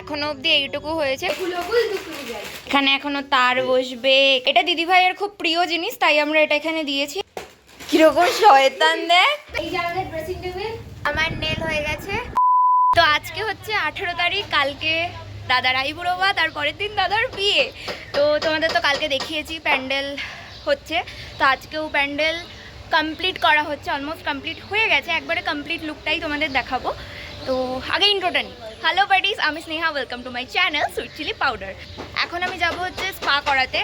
এখনও অবধি এইটুকু হয়েছে। এখানে এখনও তার বসবে। এটা দিদি ভাইয়ের খুব প্রিয় জিনিস তাই আমরা এটা এখানে দিয়েছি। কীরকম শয়তান দেখ আমার নেল হয়ে গেছে। তো আজকে হচ্ছে আঠেরো তারিখ কালকে দাদার আইবুড়ো বা তার পরের দিন দাদার বিয়ে। তো তোমাদের তো কালকে দেখিয়েছি প্যান্ডেল হচ্ছে। তো আজকেও প্যান্ডেল কমপ্লিট করা হচ্ছে অলমোস্ট কমপ্লিট হয়ে গেছে। একবারে কমপ্লিট লুকটাই তোমাদের দেখাবো। তো আগে ইন্ট্রোটা নিই। হ্যালো বাডিস আমি Sneha welcome to my channel sweet chilli powder এখন আমি যাব হচ্ছে স্পা করাতে।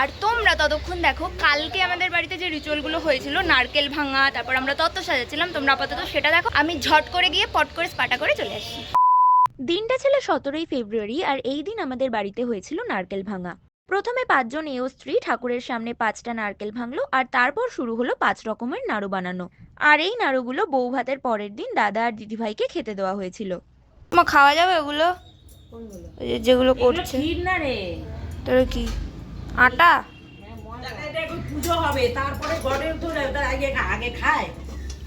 আর তোমরা ততক্ষণ দেখো, কালকে আমাদের বাড়িতে যে রিচুয়ালগুলো হয়েছিল, নারকেল ভাঙা, তারপর আমরা তত্ত্ব সাজাচ্ছিলাম, তোমরা আপাতত সেটা দেখো। আমি ঝট করে গিয়ে পট করে স্পাটা করে চলে আসি দিনটা ছিল সতেরোই ফেব্রুয়ারি, আর এই দিন আমাদের বাড়িতে হয়েছিল নারকেল ভাঙা। প্রথমে পাঁচজন এও স্ত্রী ঠাকুরের সামনে পাঁচটা নারকেল ভাঙলো আর তারপর শুরু হলো পাঁচ রকমের নাড়ু বানানো। আর এই নাড়ুগুলো বউ ভাতের পরের দিন দাদা আর দিদিভাইকে খেতে দেওয়া হয়েছিল। মা খাওয়া যাবে ওগুলো? ওই যেগুলো করছে। না রে? তোর কি? আটা? এটা একটু পুজো হবে তারপরে গড়ে আগে আগে খায়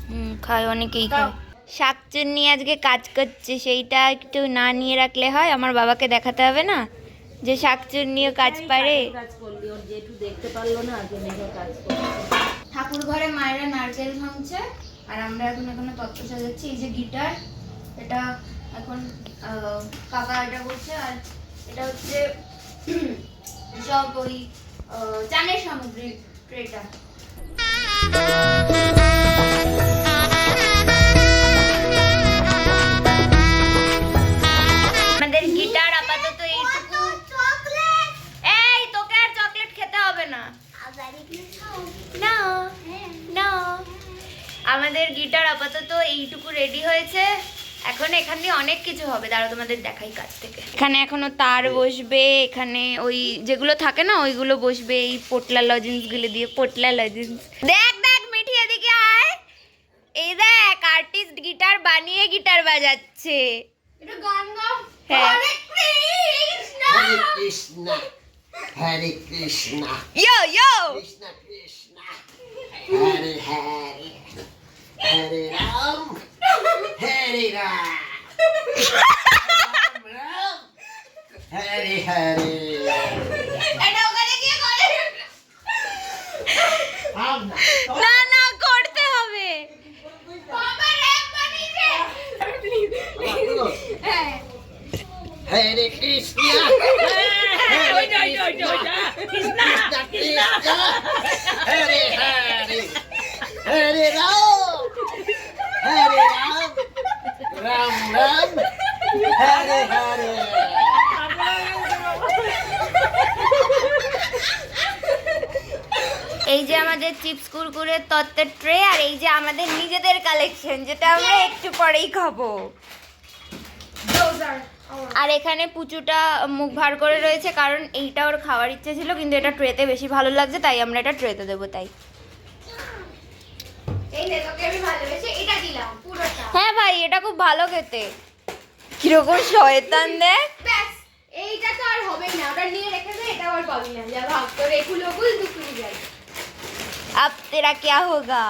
হুম খায় অনেকেই খায়। শাকচুন্নি আজকে কাজ করছে সেইটা একটু না নিয়ে রাখলে হয় আমার বাবাকে দেখাতে হবে না? যে শাকচুর নিয়ে কাজ পারে। জেঠু দেখতে পারল না কাজ ঠাকুর ঘরে মায়েরা নারকেল ভাঙছে আর আমরা এখন এখানে তত্ত্ব সাজাচ্ছি এই যে গিটার এটা এখন কাকা এটা করছে আর এটা হচ্ছে সব ওই চানের সামগ্রী ট্রেটা। আমাদের গিটার আপাতত এইটুকু রেডি হয়েছে। এখন এখানে অনেক কিছু হবে। দাঁড়া তোমাদের দেখাই কাছ থেকে। এখানে এখনও তার বসবে এখানে ওই যেগুলো থাকে না ওইগুলো বসবে এই পোটলা লজেন্সগুলো দিয়ে পোটলা লজেন্স দেখ দেখ মিঠি এদিকে আয়। এই দেখ আর্টিস্ট গিটার বানিয়ে গিটার বাজাচ্ছে। এটা গান গাও হ্যাঁ। হরে কৃষ্ণ। হরে কৃষ্ণ ইয়ো ইয়ো কৃষ্ণ কৃষ্ণ। হরে হরে। হরে রাম হরে রাম রাম রাম হরে হরে এটা ওখানে গিয়ে করে রাম না না না করতে হবে হরে কৃষ্ণ ওইটা ওইটা ওইটা ওইটা কৃষ্ণ কৃষ্ণ কৃষ্ণ হরে হরে হরে রাম হরে রাম রাম রাম হরে হরে এই যে আমাদের চিপস কুরকুরের তত্ত্বের ট্রে আর এই যে আমাদের নিজেদের কালেকশন যেটা আমরা একটু পরেই খাব। আর এখানে পুচুটা মুখ ভার করে রয়েছে কারণ এইটা ওর খাওয়ার ইচ্ছে ছিল কিন্তু এটা ট্রেতে বেশি ভালো লাগছে তাই আমরা এটা ট্রেতে দেবো তাই। হ্যাঁ ভাই এটা খুব ভালো খেতে। কীরকম শয়তান দেখ। এইটা তো আর হবেই না ওটা নিয়ে রেখে দে এটা আর পাবি না। যা ভাগ তোর এগুলো গুল যাই। আব তেরা क्या होगा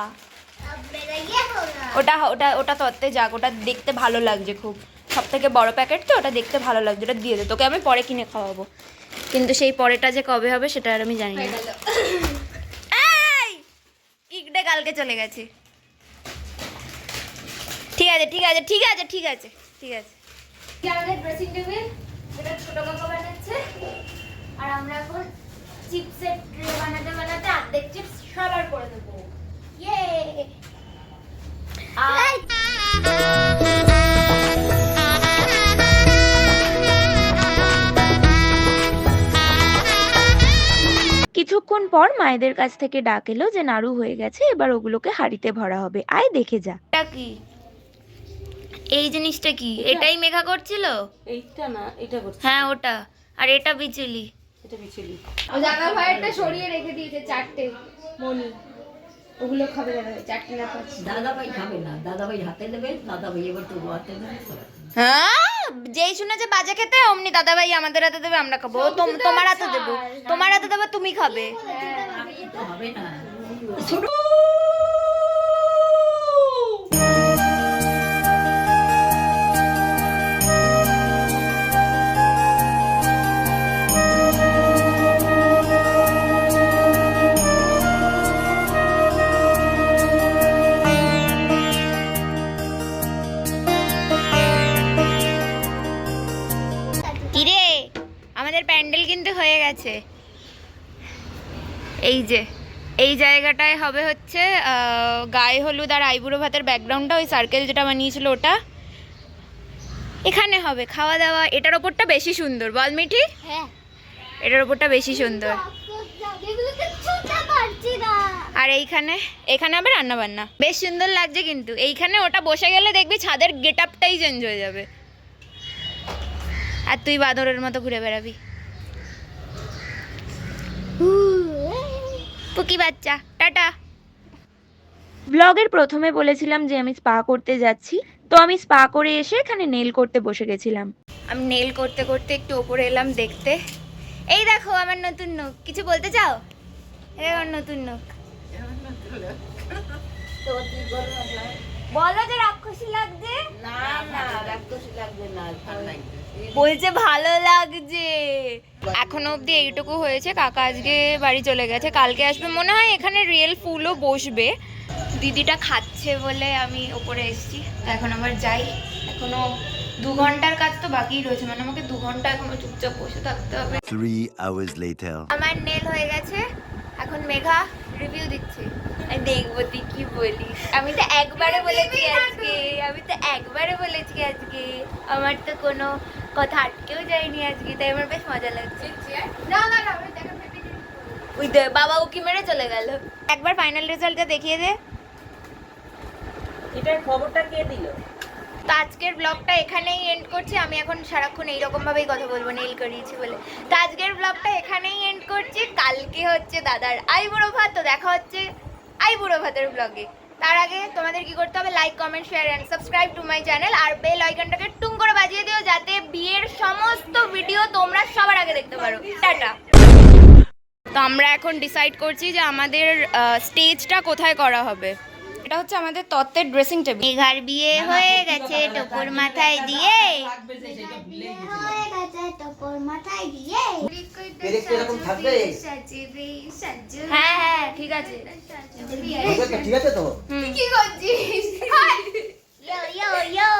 अब मेरा ये होगा ওটা ওটা ওটা তত্ত্বে যাক ওটা দেখতে ভালো লাগছে খুব সব থেকে বড় প্যাকেট তো ওটা দেখতে ভালো লাগছে ওটা দিয়ে দে তোকে আমি পরে কিনে খাওয়াবো কিন্তু সেই পরেটা যে কবে হবে সেটা আর আমি জানি না এই ইকডে কালকে চলে গেছে ঠিক আছে ঠিক আছে ঠিক আছে ঠিক আছে ঠিক আছে এই আমাদের ড্রেসিং টেবিল এটা ছোট কাকা বানাচ্ছে আর আমরা এখন চিপসের করে দেবো। ইয়ে কিছুক্ষণ পর মায়েদের কাছ থেকে ডাক এলো যে নাড়ু হয়ে গেছে এবার ওগুলোকে হাঁড়িতে ভরা হবে। আয় দেখে যা। এটা কি? এই জিনিসটা কি? এটাই মেঘা করছিল? এইটা না এটা করছে। হ্যাঁ ওটা। আর এটা বিচুলি। মিছিলি ও জামা ভাইয়েরটা সরিয়ে রেখে দিয়েছে চারটে মনি। ওগুলো খাবে না চারটে না পাঁচ দাদা ভাই খাবে না দাদা ভাই হাতে দেবে দাদা ভাই এবার তো হাতে দেবে হ্যাঁ যেই শুনেছে বাজে খেতে অমনি দাদা ভাই আমাদের হাতে দেবে আমরা খাব। তোমার হাতে দেবো তোমার হাতে দেবো তুমি খাবে। হবে না। গেছে। এই যে এই জায়গাটায় হবে হচ্ছে গায়ে হলুদ আর আইবুড়ো ভাতের ব্যাকগ্রাউন্ডটা ওই সার্কেল যেটা বানিয়েছিল ওটা। এখানে হবে খাওয়া দাওয়া। এটার ওপরটা বেশি সুন্দর বল মিঠি। হ্যাঁ। এটার ওপরটা বেশি সুন্দর। আর এইখানে এখানে হবে রান্না বান্না বেশ সুন্দর লাগছে কিন্তু। এইখানে ওটা বসে গেলে দেখবি ছাদের গেট আপটাই চেঞ্জ হয়ে যাবে। আর তুই বাঁদরের মতো ঘুরে বেড়াবি। পুকি বাচ্চা টাটা। ব্লগের প্রথমে বলেছিলাম যে আমি স্পা করতে যাচ্ছি তো আমি স্পা করে এসে এখানে নেল করতে বসে গেছিলাম। আমি নেল করতে করতে একটু ওপরে এলাম দেখতে। এই দেখো আমার নতুন নখ। কিছু বলতে চাও? এই আমার নতুন নখ। বলো যে রাক্ষসী লাগছে। না না রাক্ষসী লাগবে না বলছে ভালো লাগছে। এখনও অবধি এইটুকু হয়েছে। কাকা আজকে বাড়ি চলে গেছে। কালকে আসবে। মনে হয় এখানে রিয়েল ফুলও বসবে। দিদিটা খাচ্ছে বলে আমি ওপরে এসেছি। এখন আবার যাই। এখনও দু ঘণ্টার কাজ তো বাকিই রয়েছে। মানে আমাকে দু ঘণ্টা এখনও চুপচাপ বসে থাকতে হবে। Three hours later. আমার নেল হয়ে গেছে। এখন মেঘা রিভিউ দিচ্ছে। দেখব তুই কি বলিস। আমি তো একবারে বলেছি আজকে। আমি তো একবারে বলেছি আজকে। আমার তো কোনো কথা আটকেও যায়নি আজকে তাই আমার বেশ মজা লাগছে। ওই দে বাবা উকি মেরে চলে গেল। একবার ফাইনাল রেজাল্টটা দেখিয়ে দে। এটার খবরটা কে দিল? তো আজকের ব্লগটা এখানেই এন্ড করছি। আমি এখন সারাক্ষণ এইরকম ভাবেই কথা বলব নেইল করিয়েছি বলে। তো আজকের ব্লগটা এখানেই এন্ড করছি। কালকে হচ্ছে দাদার আইবুড়ো ভাত তো দেখা হচ্ছে আইবুড়ো ভাতের ব্লগে তার আগে তোমাদের কি করতে হবে? Like comment share and subscribe to my channel R bell আইকনটাকে টুং করে বাজিয়ে দিও যাতে ভিডিও তোমরা সবার আগে দেখতে পারো। টাটা। তো আমরা এখন ডিসাইড করছি যে আমাদের স্টেজটা কোথায় করা হবে। এটা হচ্ছে আমাদের তত্ত্বের ড্রেসিং টেবিল মেঘার বিয়ে হয়ে গেছে টোপর মাথায় দিয়ে। হয়ে গেছে তোর মাথায় দিয়ে। পেরেকটা এরকম থাকবে? হ্যাঁ হ্যাঁ ঠিক আছে। ঠিক আছে তো? কি করছিস? ইয়ো ইয়ো ইয়ো